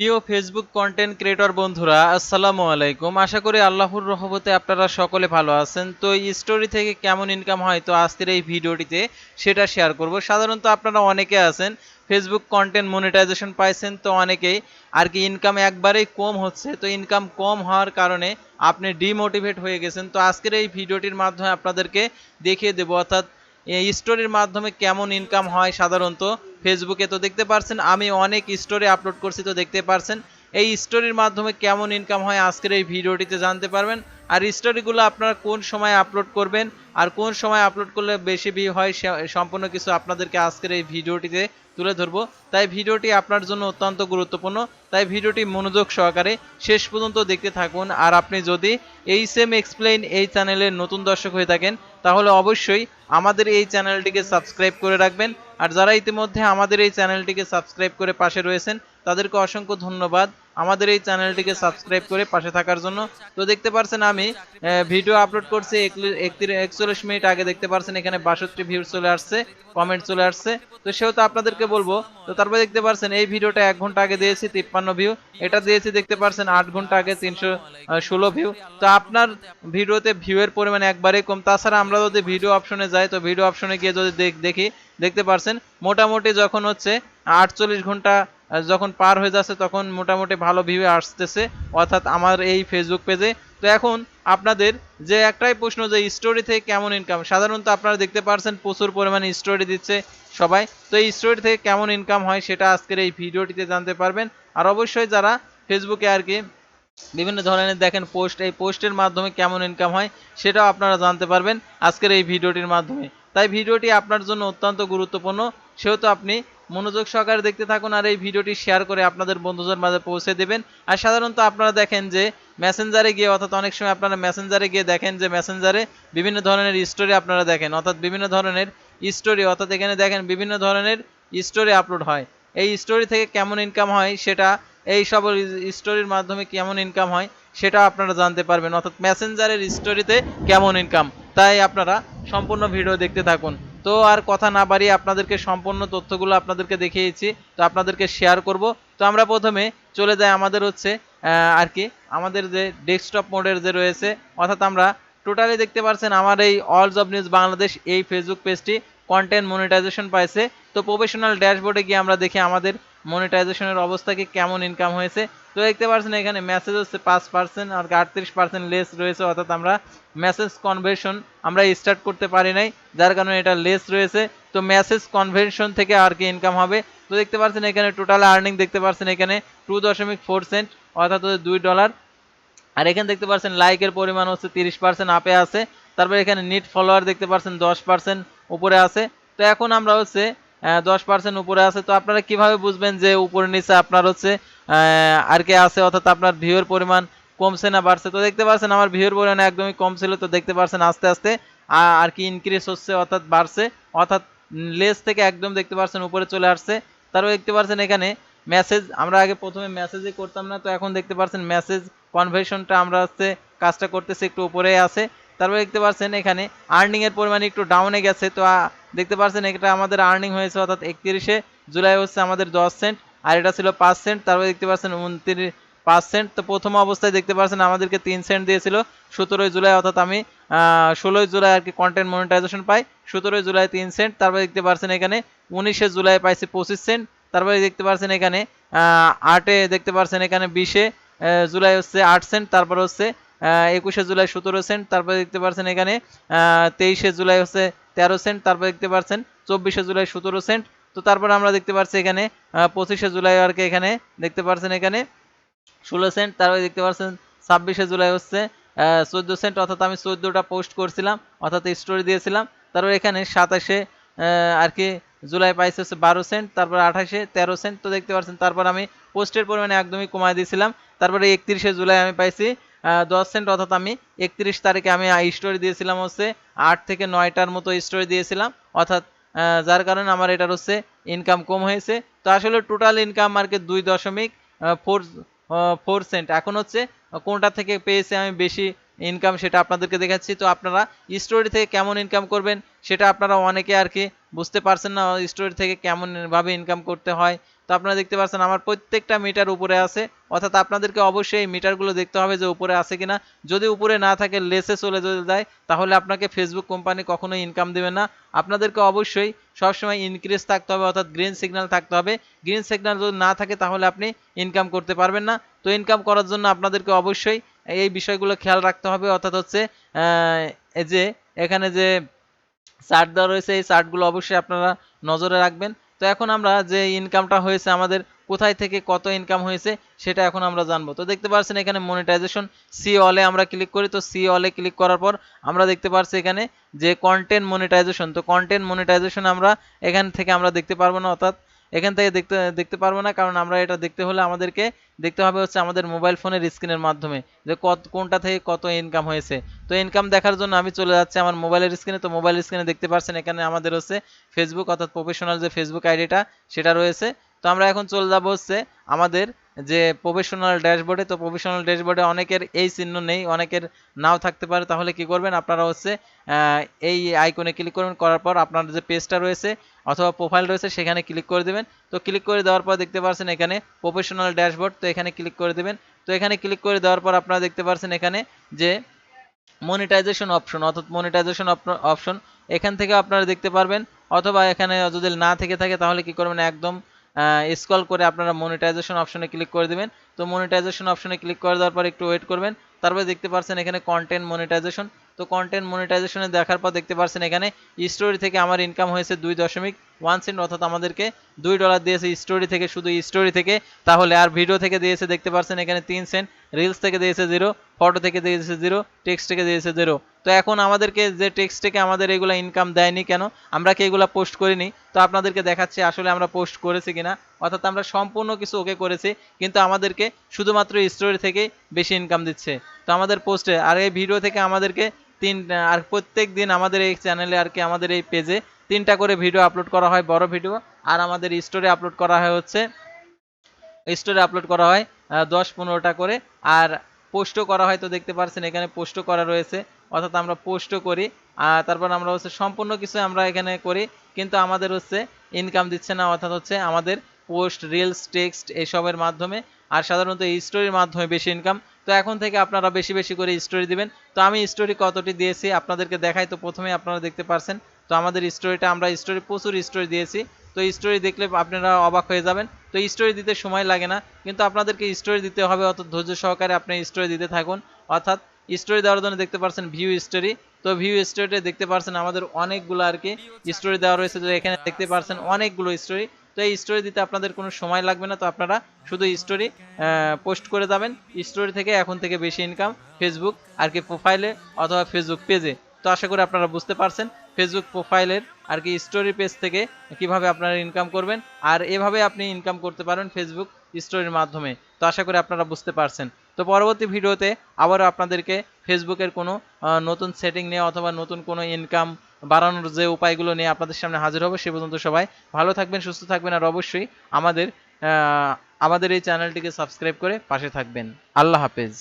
প্রিয় Facebook content creator বন্ধুরা, আসসালামু আলাইকুম। আশা করি আল্লাহর রহমতে আপনারা সকলে ভালো আছেন। তো স্টোরি থেকে কেমন ইনকাম হয়, তো আজকের এই ভিডিওটিতে সেটা শেয়ার করব। সাধারণত আপনারা অনেকে আছেন ফেসবুক কন্টেন্ট মনিটাইজেশন পাইছেন, তো অনেকেই। আর কি ইনকাম একবারেই কম হচ্ছে, তো ইনকাম কম হওয়ার কারণে আপনি ডিমোটিভেট হয়ে গেছেন। তো আজকের এই ভিডিওটির মাধ্যমে আপনাদেরকে দেখিয়ে দেবো, অর্থাৎ স্টোরির মাধ্যমে কেমন ইনকাম হয় সাধারণত? ফেসবুকে তো দেখতে পারছেন, আমি অনেক স্টোরি আপলোড করছি তো দেখতে পারছেন। এই স্টোরির মাধ্যমে কেমন ইনকাম হয় আজকের এই ভিডিওটিতে জানতে পারবেন। আর স্টোরিগুলো আপনারা কোন সময় আপলোড করবেন আর কোন সময় আপলোড করলে বেশি ভিউ হয় সম্পূর্ণ কিছু আপনাদেরকে আজকের এই ভিডিওটিতে তুলে ধরবো। তাই ভিডিওটি আপনার জন্য অত্যন্ত গুরুত্বপূর্ণ। তাই ভিডিওটি মনোযোগ সহকারে শেষ পর্যন্ত দেখতে থাকুন। আর আপনি যদি এই সেম এক্সপ্লেইন এই চ্যানেলের নতুন দর্শক হয়ে থাকেন, তাহলে অবশ্যই আমাদের এই চ্যানেলটিকে সাবস্ক্রাইব করে রাখবেন। আর যারা ইতিমধ্যে আমাদের এই চ্যানেলটিকে সাবস্ক্রাইব করে পাশে রয়েছেন, তাদেরকে অসংখ্য ধন্যবাদ। আমাদের এই চ্যানেলটিকে সাবস্ক্রাইব করে পাশে থাকার জন্য। তো দেখতে পারছেন আমি ভিডিও আপলোড করছি একচল্লিশ মিনিট আগে। দেখতে পারছেন এখানে বাষট্টি ভিউ চলে আসছে, কমেন্ট চলে আসছে। তো সেহেতু আপনাদেরকে বলব, তো তারপরে দেখতে পারছেন এই ভিডিওটা এক ঘণ্টা আগে দিয়েছি, তিপ্পান্ন ভিউ। এটা দিয়েছি দেখতে পারছেন আট ঘণ্টা আগে, তিনশো ষোলো ভিউ। তো আপনার ভিডিওতে ভিউয়ের পরিমাণ একবারেই কম। তাছাড়া আমরা যদি ভিডিও অপশনে যাই, তো ভিডিও অপশনে গিয়ে যদি দেখ- দেখি, দেখতে পারছেন, মোটামুটি যখন হচ্ছে আটচল্লিশ ঘণ্টা যখন পার হয়ে যাচ্ছে তখন মোটামুটি ভালো ভিউ আসতেছে, অর্থাৎ আমার এই ফেসবুক পেজে তো এখন আপনাদের যে একটাই প্রশ্ন যে স্টোরি থেকে কেমন ইনকাম সাধারণত আপনারা দেখতে পারছেন প্রচুর পরিমাণে স্টোরি দিচ্ছে সবাই। তো এই স্টোরি থেকে কেমন ইনকাম হয় সেটা আজকের এই ভিডিওটিতে জানতে পারবেন। আর অবশ্যই যারা ফেসবুকে আর কি বিভিন্ন ধরনের দেখেন পোস্ট এই পোস্টের মাধ্যমে কেমন ইনকাম হয় সেটাও আপনারা জানতে পারবেন আজকের এই ভিডিওটির মাধ্যমে। তাই ভিডিওটি আপনার জন্য অত্যন্ত গুরুত্বপূর্ণ। সেহেতু আপনি মনোযোগ সহকারে দেখতে থাকুন আর এই ভিডিওটি শেয়ার করে আপনাদের বন্ধুদের মাঝে পৌঁছে দেবেন। আর সাধারণত আপনারা দেখেন যে মেসেঞ্জারে গিয়ে, অর্থাৎ অনেক সময় আপনারা মেসেঞ্জারে গিয়ে দেখেন যে মেসেঞ্জারে বিভিন্ন ধরনের স্টোরি আপনারা দেখেন। অর্থাৎ বিভিন্ন ধরনের স্টোরি অর্থাৎ এখানে দেখেন বিভিন্ন ধরনের স্টোরি আপলোড হয়। এই স্টোরি থেকে কেমন ইনকাম হয় সেটা, এই সব স্টোরির মাধ্যমে কেমন ইনকাম হয় সেটা আপনারা জানতে পারবেন। অর্থাৎ মেসেঞ্জারের স্টোরিতে কেমন ইনকাম তাই আপনারা সম্পূর্ণ ভিডিও দেখতে থাকুন। তো আর কথা না বাড়িয়ে আপনাদেরকে সম্পূর্ণ তথ্যগুলো আপনাদেরকে দেখিয়েছি, তো আপনাদেরকে শেয়ার করব। তো আমরা প্রথমে চলে যাই আমাদের হচ্ছে আর কি, আমাদের যে ডেস্কটপ মোডের যে রয়েছে, অর্থাৎ আমরা টোটালি দেখতে পাচ্ছেন আমার এই অল জব নিউজ বাংলাদেশ এই ফেসবুক পেজটি কন্টেন্ট মনিটাইজেশন পাইছে। তো প্রফেশনাল ড্যাশবোর্ডে গিয়ে আমরা দেখি আমাদের মনিটাইজেশনের অবস্থা কি কেমন ইনকাম হয়েছে? তো দেখতে পাচ্ছেন এখানে মেসেজ হচ্ছে পাঁচ পার্সেন্ট আর আটত্রিশ পার্সেন্ট লেস রয়েছে, অর্থাৎ আমরা মেসেজ কনভার্সন আমরা স্টার্ট করতে পারি নাই, যার কারণে এটা লেস রয়েছে। তো মেসেজ কনভার্সন থেকে আর কি ইনকাম হবে? তো দেখতে পাচ্ছেন এখানে টোটাল আর্নিং দেখতে পাচ্ছেন এখানে টু দশমিক ফোর সেন্ট অর্থাৎ দুই ডলার আর এখানে দেখতে পাচ্ছেন লাইকের পরিমাণ হচ্ছে তিরিশ পার্সেন্ট আপে আছে। তারপর এখানে নিট ফলোয়ার দেখতে পাচ্ছেন দশ পার্সেন্ট উপরে আছে। তো এখন আমরা হচ্ছে দশ পার্সেন্ট উপরে আছে। তো আপনারা কীভাবে বুঝবেন যে উপরে নিচে আপনার হচ্ছে আর কে আছে? অর্থাৎ আপনার ভিউর পরিমাণ কমছে না বাড়ছে। তো দেখতে পাচ্ছেন, আমার ভিউর পরিমাণ একদমই কম ছিল। তো দেখতে পাচ্ছেন, আস্তে আস্তে আর কি ইনক্রিজ হচ্ছে, অর্থাৎ বাড়ছে। অর্থাৎ লেস থেকে একদম দেখতে পাচ্ছেন, উপরে চলে আসছে। তারপর দেখতে পাচ্ছেন এখানে মেসেজ আমরা আগে প্রথমে মেসেজই করতাম না, তো এখন দেখতে পাচ্ছেন মেসেজ কনভার্সনটা আমরা হচ্ছে কাজটা করতেছি, একটু উপরে আছে। তারপর দেখতে পাচ্ছেন এখানে আর্নিংয়ের পরিমাণ একটু ডাউনে গেছে। তো দেখতে পাচ্ছেন এটা আমাদের আর্নিং হয়েছে অর্থাৎ একত্রিশে জুলাই হচ্ছে আমাদের দশ সেন্ট আর এটা ছিল পাঁচ সেন্ট তারপর দেখতে পাচ্ছেন উনত্রিশ, পাঁচ সেন্ট তো প্রথম অবস্থায় দেখতে পাচ্ছেন আমাদেরকে তিন সেন্ট দিয়েছিল। সতেরোই জুলাই অর্থাৎ আমি ষোলোই জুলাই আর কি কন্টেন্ট মনিটাইজেশন পাই। সতেরোই জুলাই তিন সেন্ট তারপরে দেখতে পাচ্ছেন এখানে উনিশে জুলাই পাইছি পঁচিশ সেন্ট তারপরে দেখতে পাচ্ছেন এখানে আটে দেখতে পাচ্ছেন এখানে বিশে জুলাই হচ্ছে আট সেন্ট তারপর হচ্ছে একুশে জুলাই সতেরো সেন্ট তারপরে দেখতে পাচ্ছেন এখানে তেইশে জুলাই হচ্ছে তেরো সেন্ট, তারপর দেখতে পাচ্ছেন চব্বিশে জুলাই সতেরো সেন্ট। তো তারপর আমরা দেখতে পাচ্ছি এখানে পঁচিশে জুলাই আর কি এখানে দেখতে পাচ্ছেন এখানে ষোলো সেন্ট, তারপরে দেখতে পাচ্ছেন ছাব্বিশে জুলাই হচ্ছে চোদ্দ সেন্ট। অর্থাৎ আমি চোদ্দোটা পোস্ট করছিলাম, অর্থাৎ স্টোরি দিয়েছিলাম। তারপর এখানে সাতাশে আর কি জুলাই পাইছে হচ্ছে বারো সেন্ট, তারপর আঠাশে তেরো সেন্ট। তো দেখতে পাচ্ছেন তারপর আমি পোস্টের পরিমাণে একদমই কমায় দিয়েছিলাম। তারপরে একত্রিশে জুলাই আমি পাইছি দশ সেন্ট অর্থাৎ আমি একত্রিশ তারিখে আমি স্টোরি দিয়েছিলাম হচ্ছে আট থেকে নয়টার মতো স্টোরি দিয়েছিলাম, অর্থাৎ যার কারণে আমার এটার হচ্ছে ইনকাম কম হয়েছে। তো আসলে টোটাল ইনকাম মার্কেট দুই দশমিক ফোর ফোর সেন্ট এখন হচ্ছে কোনটা থেকে পেয়েছে আমি বেশি ইনকাম সেটা আপনাদেরকে দেখাচ্ছি। তো আপনারা স্টোরি থেকে কেমন ইনকাম করবেন সেটা আপনারা অনেকে আর কি বুঝতে পারছেন না স্টোরি থেকে কেমনভাবে ইনকাম করতে হয়। তো আপনারা দেখতে পাচ্ছেন আমার প্রত্যেকটা মিটার উপরে আছে। অর্থাৎ আপনাদেরকে অবশ্যই এই মিটারগুলো দেখতে হবে যে উপরে আছে কিনা। যদি উপরে না থাকে, লেসে চলে যদি যায়, তাহলে আপনাকে ফেসবুক কোম্পানি কখনোই ইনকাম দেবে না। আপনাদেরকে অবশ্যই সবসময় ইনক্রিজ থাকতে হবে, অর্থাৎ গ্রিন সিগন্যাল থাকতে হবে। গ্রিন সিগন্যাল যদি না থাকে, তাহলে আপনি ইনকাম করতে পারবেন না। তো ইনকাম করার জন্য আপনাদেরকে অবশ্যই এই বিষয়গুলো খেয়াল রাখতে হবে। অর্থাৎ হচ্ছে যে এখানে যে চার্ট দেওয়া রয়েছে, এই চার্টগুলো অবশ্যই আপনারা নজরে রাখবেন। তো এখন আমরা যে ইনকামটা হয়েছে আমাদের, কোথায় থেকে কত ইনকাম হয়েছে, সেটা এখন আমরা জানব। তো দেখতে পাচ্ছেন এখানে মনিটাইজেশন সি অলে আমরা ক্লিক করি, তো সি অলে ক্লিক করার পর আমরা দেখতে পাচ্ছি এখানে যে কন্টেন্ট মনিটাইজেশন তো কন্টেন্ট মনিটাইজেশন আমরা এখান থেকে আমরা দেখতে পারব না, অর্থাৎ এখান থেকে দেখতে দেখতে পারব না, কারণ আমরা এটা দেখতে হলে আমাদেরকে দেখতে হবে হচ্ছে আমাদের মোবাইল ফোনের স্ক্রিনের মাধ্যমে যে কত, কোনটা থেকে কত ইনকাম হয়েছে। তো ইনকাম দেখার জন্য আমি চলে যাচ্ছি আমার মোবাইলের স্ক্রিনে তো মোবাইল স্ক্রিনে দেখতে পাচ্ছেন এখানে আমাদের হচ্ছে ফেসবুক অর্থাৎ প্রফেশনাল যে ফেসবুক আইডিটা সেটা রয়েছে। তো আমরা এখন চলে যাব হচ্ছে আমাদের যে প্রফেশনাল ড্যাশবোর্ডে তো প্রফেশনাল ড্যাশবোর্ডে অনেকের এই চিহ্ন নেই, অনেকের নাও থাকতে পারে। তাহলে কি করবেন? আপনারা হচ্ছে এই আইকনে ক্লিক করবেন করার পর আপনার যে পেজটা রয়েছে অথবা প্রোফাইল রয়েছে, সেখানে ক্লিক করে দেবেন। তো ক্লিক করে দেওয়ার পর দেখতে পাচ্ছেন এখানে প্রফেশনাল ড্যাশবোর্ড তো এখানে ক্লিক করে দেবেন। তো এখানে ক্লিক করে দেওয়ার পর আপনারা দেখতে পাচ্ছেন এখানে যে মনিটাইজেশন অপশন অর্থাৎ মনিটাইজেশন অপশন এখান থেকে আপনারা দেখতে পারবেন। অথবা এখানে যদি না থেকে থাকে, তাহলে কি করবেন? একদম স্ক্রল করে আপনারা মনিটাইজেশন অপশনে ক্লিক করে দিবেন। তো মনিটাইজেশন অপশনে ক্লিক করে দেওয়ার পর একটু ওয়েট করবেন। তারপরে দেখতে পাচ্ছেন এখানে কন্টেন্ট মনিটাইজেশন তো কন্টেন্ট মনিটাইজেশনে দেখার পর দেখতে পাচ্ছেন এখানে স্টোরি থেকে আমার ইনকাম হয়েছে দুই দশমিক ওয়ান সেন্ট অর্থাৎ আমাদেরকে দুই ডলার দিয়েছে স্টোরি থেকে, শুধু স্টোরি থেকে। তাহলে আর ভিডিও থেকে দিয়েছে দেখতে পাচ্ছেন এখানে তিন সেন্ট রিলস থেকে দিয়েছে জিরো ফটো থেকে দিয়েছে জিরো টেক্সট দিয়েছে জিরো তো এখন আমাদেরকে যে টেক্সট আমাদের এগুলো ইনকাম দেয়নি কেন, আমরা কি এগুলো পোস্ট করিনি? তো আপনাদেরকে দেখাচ্ছি আসলে আমরা পোস্ট করেছি কিনা। অর্থাৎ আমরা সম্পূর্ণ কিছু ওকে করেছি, কিন্তু আমাদেরকে শুধুমাত্র স্টোরি থেকে বেশি ইনকাম দিচ্ছে। তো আমাদের পোস্টে আর এই ভিডিও থেকে আমাদেরকে তিন, আর প্রত্যেক দিন আমাদের এই চ্যানেলে আর কি আমাদের এই পেজে তিনটা করে ভিডিও আপলোড করা হয়, বড় ভিডিও আর আমাদের স্টোরি আপলোড করা হয় হচ্ছে স্টোরি আপলোড করা হয় দশ পনেরোটা করে। আর পোস্টও করা হয় তো দেখতে পাচ্ছেন এখানে পোস্টও করা রয়েছে। অর্থাৎ আমরা পোস্টও করি। আর তারপর আমরা হচ্ছে সম্পূর্ণ কিছু আমরা এখানে করি। কিন্তু আমাদের হচ্ছে ইনকাম দিচ্ছে না, অর্থাৎ হচ্ছে আমাদের পোস্ট রিলস টেক্সট এসবের মাধ্যমে। আর সাধারণত এই স্টোরির মাধ্যমে বেশি ইনকাম তো এখন থেকে আপনারা বেশি বেশি করে স্টোরি দিবেন। তো আমি স্টোরি কতটি দিয়েছি আপনাদেরকে দেখাই। তো প্রথমে আপনারা দেখতে পারছেন। তো আমাদের স্টোরিটা আমরা স্টোরি প্রচুর স্টোরি দিয়েছি। তো স্টোরি দেখলে আপনারা অবাক হয়ে যাবেন। তো স্টোরি দিতে সময় লাগে না, কিন্তু আপনাদেরকে স্টোরি দিতে হবে অত ধৈর্য সহকারে আপনি স্টোরি দিতে থাকুন। অর্থাৎ স্টোরি দেওয়ার জন্য দেখতে পাচ্ছেন ভিউ স্টোরি তো ভিউ স্টোরিতে দেখতে পাচ্ছেন আমাদের অনেকগুলো আর কি স্টোরি দেওয়া রয়েছে, তো এখানে দেখতে পাচ্ছেন অনেকগুলো স্টোরি তো এই স্টোরি দিতে আপনাদের কোনো সময় লাগবে না, তো আপনারা শুধু স্টোরি পোস্ট করে যাবেন। স্টোরি থেকে এখন থেকে বেশি ইনকাম ফেসবুক আর কি প্রোফাইলে অথবা ফেসবুক পেজে তো আশা করি আপনারা বুঝতে পারছেন। ফেসবুক প্রোফাইলের আর কি স্টোরি পেজ থেকে কীভাবে আপনারা ইনকাম করবেন আর এভাবে আপনি ইনকাম করতে পারেন ফেসবুক স্টোরির মাধ্যমে। তো আশা করি আপনারা বুঝতে পারছেন। তো পরবর্তী ভিডিওতে আবারও আপনাদেরকে ফেসবুকের কোনো নতুন সেটিং নিয়ে অথবা নতুন কোনো ইনকাম বাড়ানোর যে উপায়গুলো নিয়ে আপনাদের সামনে হাজির হব সে পর্যন্ত সবাই ভালো থাকবেন, সুস্থ থাকবেন আর অবশ্যই আমাদের আমাদের এই চ্যানেলটিকে সাবস্ক্রাইব করে পাশে থাকবেন। আল্লাহ হাফেজ।